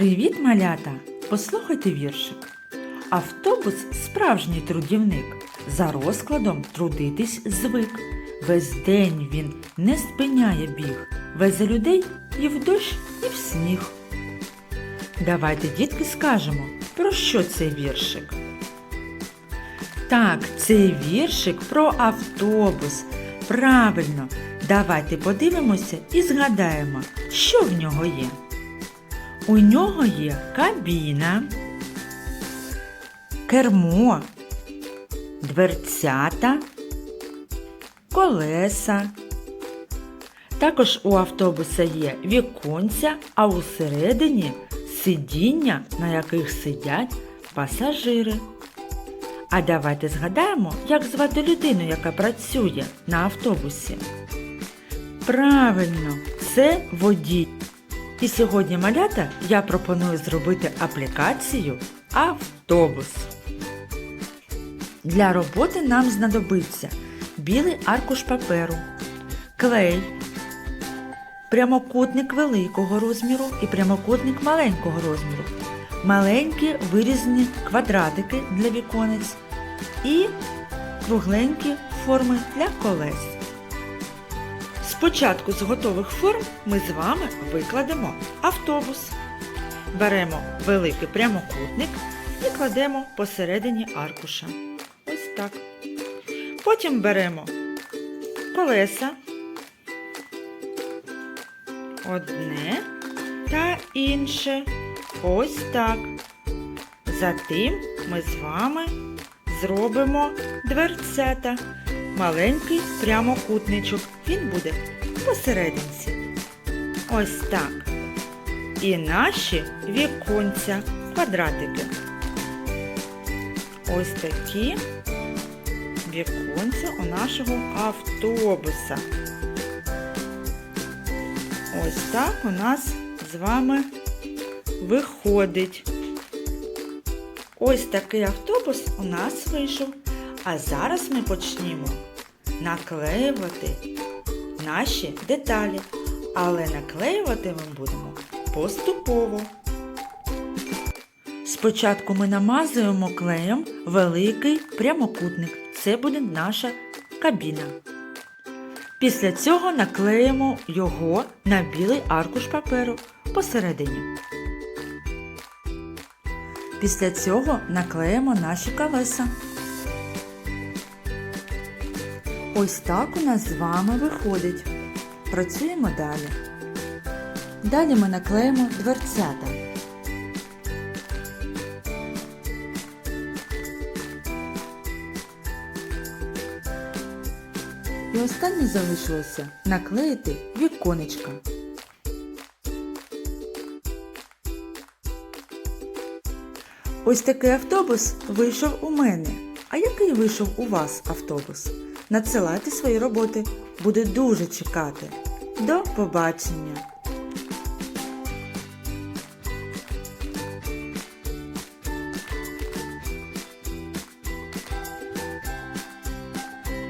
Привіт, малята! Послухайте віршик. Автобус справжній трудівник. За розкладом трудитись звик. Весь день він не спиняє біг. Везе людей і в дощ, і в сніг. Давайте, дітки, скажемо, про що цей віршик. Так, цей віршик про автобус. Правильно, давайте подивимося і згадаємо, що в нього є. У нього є кабіна, кермо, дверцята, колеса. Також у автобуса є віконця, а усередині сидіння, на яких сидять пасажири. А давайте згадаємо, як звати людину, яка працює на автобусі. Правильно, це водій. І сьогодні, малята, я пропоную зробити аплікацію Автобус. Для роботи нам знадобиться білий аркуш паперу, клей, прямокутник великого розміру і прямокутник маленького розміру, маленькі вирізані квадратики для віконець і кругленькі форми для колес. Спочатку з готових форм ми з вами викладемо автобус. Беремо великий прямокутник і кладемо посередині аркуша. Ось так. Потім беремо колеса. Одне та інше. Ось так. Затим ми з вами зробимо дверцята. Маленький прямокутничок. Він буде посерединці. Ось так. І наші віконця, квадратики. Ось такі віконця у нашого автобуса. Ось так у нас з вами виходить. Ось такий автобус у нас вийшов. А зараз ми почнімо наклеювати наші деталі. Але наклеювати ми будемо поступово. Спочатку ми намазуємо клеєм великий прямокутник. Це буде наша кабіна. Після цього наклеїмо його на білий аркуш паперу посередині. Після цього наклеїмо наші колеса. Ось так у нас з вами виходить. Працюємо далі. Далі ми наклеїмо дверцята. І останнє залишилося наклеїти віконечка. Ось такий автобус вийшов у мене. А який вийшов у вас автобус? Надсилайте свої роботи. Буде дуже чекати. До побачення!